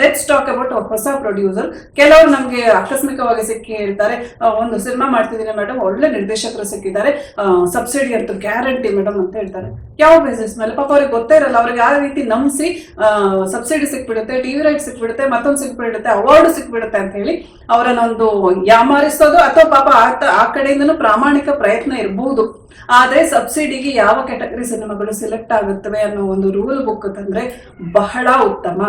Let's talk about ಹೊಸ producer ಕೆಲವರು ನಮಗೆ ಆಕಸ್ಮಿಕವಾಗಿ ಸಿಕ್ಕಿ ಹೇಳ್ತಾರೆ ಒಂದು ಸಿನಿಮಾ ಮಾಡ್ತಿದ್ದೀನಿ ಮೇಡಮ್ ಒಳ್ಳೆ ನಿರ್ದೇಶಕರು ಸಿಕ್ಕಿದ್ದಾರೆ. ಸಬ್ಸಿಡಿ ಅಂತ ಗ್ಯಾರಂಟಿ ಮೇಡಮ್ ಅಂತ ಹೇಳ್ತಾರೆ. ಯಾವ ಬಿಸ್ನೆಸ್ ಮೇಲೆ? ಪಾಪ ಅವ್ರಿಗೆ ಗೊತ್ತೇ ಇರಲ್ಲ, ಅವ್ರಿಗೆ ಯಾವ ರೀತಿ ನಂಬಿಸಿ ಸಬ್ಸಿಡಿ ಸಿಕ್ಬಿಡುತ್ತೆ ಟಿವಿ ರೈಟ್ ಸಿಕ್ಬಿಡುತ್ತೆ, ಮತ್ತೊಂದು ಸಿಕ್ಬಿಡುತ್ತೆ ಅವಾರ್ಡ್ ಸಿಕ್ಬಿಡುತ್ತೆ ಅಂತ ಹೇಳಿ ಅವರನ್ನೊಂದು ಯಾಮಾರಿಸೋದು ಅಥವಾ ಪಾಪ ಆ ಕಡೆಯಿಂದನು ಪ್ರಾಮಾಣಿಕ ಪ್ರಯತ್ನ ಇರಬಹುದು ಆದ್ರೆ ಸಬ್ಸಿಡಿಗೆ ಯಾವ ಕ್ಯಾಟಗರಿ ಸಿನಿಮಾಗಳು ಸೆಲೆಕ್ಟ್ ಆಗುತ್ತವೆ ಅನ್ನೋ ಒಂದು ರೂಲ್ ಬುಕ್ ತಂದ್ರೆ ಬಹಳ ಉತ್ತಮ.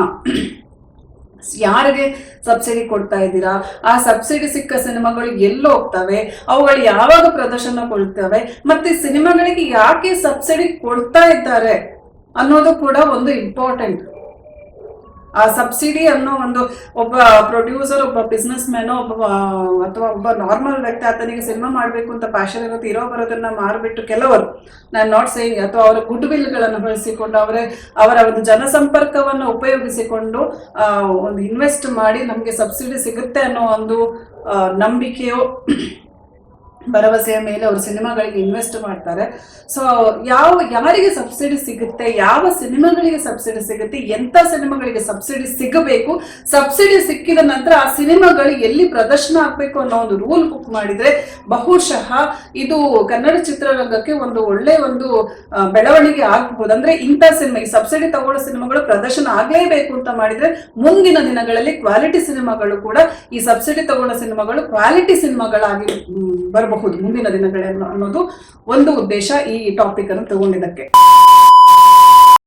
ಯಾರಿಗೆ ಸಬ್ಸಿಡಿ ಕೊಡ್ತಾ ಇದ್ದೀರಾ? ಆ ಸಬ್ಸಿಡಿ ಸಿಕ್ಕ ಸಿನಿಮಾಗಳು ಎಲ್ಲಿ ಹೋಗ್ತವೆ? ಅವುಗಳು ಯಾವಾಗ ಪ್ರದರ್ಶನಗೊಳ್ತವೆ ಮತ್ತೆ ಸಿನಿಮಾಗಳಿಗೆ ಯಾಕೆ ಸಬ್ಸಿಡಿ ಕೊಡ್ತಾ ಇದ್ದಾರೆ ಅನ್ನೋದು ಕೂಡ ಒಂದು ಇಂಪಾರ್ಟೆಂಟ್ ಆ ಸಬ್ಸಿಡಿ ಅನ್ನೋ ಒಂದು ಒಬ್ಬ ಪ್ರೊಡ್ಯೂಸರ್ ಒಬ್ಬ ಬಿಸ್ನೆಸ್ ಮ್ಯಾನ್ ಒಬ್ಬ ಅಥವಾ ಒಬ್ಬ ನಾರ್ಮಲ್ ವ್ಯಕ್ತಿ ಆತನಿಗೆ ಸಿನಿಮಾ ಮಾಡಬೇಕು ಅಂತ ಪ್ಯಾಷನ್ ಇರುತ್ತೆ, ಇರೋ ಬರೋದನ್ನ ಮಾರ್ಬಿಟ್ಟು ಕೆಲವರು, ನಾನು ನಾಟ್ ಸೇಯಿಂಗ್ ಅಥವಾ ಅವರ ಗುಡ್ ವಿಲ್ಗಳನ್ನು ಬಳಸಿಕೊಂಡು, ಅವರೇ, ಅವರ ಒಂದು ಜನಸಂಪರ್ಕವನ್ನು ಉಪಯೋಗಿಸಿಕೊಂಡು ಒಂದು ಇನ್ವೆಸ್ಟ್ ಮಾಡಿ ನಮಗೆ ಸಬ್ಸಿಡಿ ಸಿಗುತ್ತೆ ಅನ್ನೋ ಒಂದು ನಂಬಿಕೆಯೋ ಭರವಸೆಯ ಮೇಲೆ ಅವರು ಸಿನಿಮಾಗಳಿಗೆ ಇನ್ವೆಸ್ಟ್ ಮಾಡ್ತಾರೆ. ಸೊ ಯಾವ, ಯಾರಿಗೆ ಸಬ್ಸಿಡಿ ಸಿಗುತ್ತೆ, ಯಾವ ಸಿನಿಮಾಗಳಿಗೆ ಸಬ್ಸಿಡಿ ಸಿಗುತ್ತೆ ಎಂಥ ಸಿನಿಮಾಗಳಿಗೆ ಸಬ್ಸಿಡಿ ಸಿಗಬೇಕು ಸಬ್ಸಿಡಿ ಸಿಕ್ಕಿದ ನಂತರ ಆ ಸಿನಿಮಾಗಳು ಎಲ್ಲಿ ಪ್ರದರ್ಶನ ಆಗಬೇಕು ಅನ್ನೋ ಒಂದು ರೂಲ್ ಬುಕ್ ಮಾಡಿದ್ರೆ ಬಹುಶಃ ಇದು ಕನ್ನಡ ಚಿತ್ರರಂಗಕ್ಕೆ ಒಂದು ಒಳ್ಳೆ ಒಂದು ಬೆಳವಣಿಗೆ ಆಗಬಹುದು ಅಂದ್ರೆ ಇಂಥ ಸಿನಿಮಾ, ಈ ಸಬ್ಸಿಡಿ ತಗೊಳ್ಳೋ ಸಿನಿಮಾಗಳು ಪ್ರದರ್ಶನ ಆಗಲೇಬೇಕು ಅಂತ ಮಾಡಿದ್ರೆ ಮುಂದಿನ ದಿನಗಳಲ್ಲಿ ಕ್ವಾಲಿಟಿ ಸಿನಿಮಾಗಳು ಕೂಡ ಈ ಸಬ್ಸಿಡಿ ತಗೊಳ್ಳೋ ಸಿನಿಮಾಗಳು ಕ್ವಾಲಿಟಿ ಸಿನಿಮಾಗಳಾಗಿ ಬರಬಹುದು. ಮುಂದಿನ ದಿನಗಳನ್ನು ಅನ್ನೋದು ಒಂದು ಉದ್ದೇಶ ಈ ಟಾಪಿಕ್ ಅನ್ನು ತಗೊಂಡಿದ್ದಕ್ಕೆ.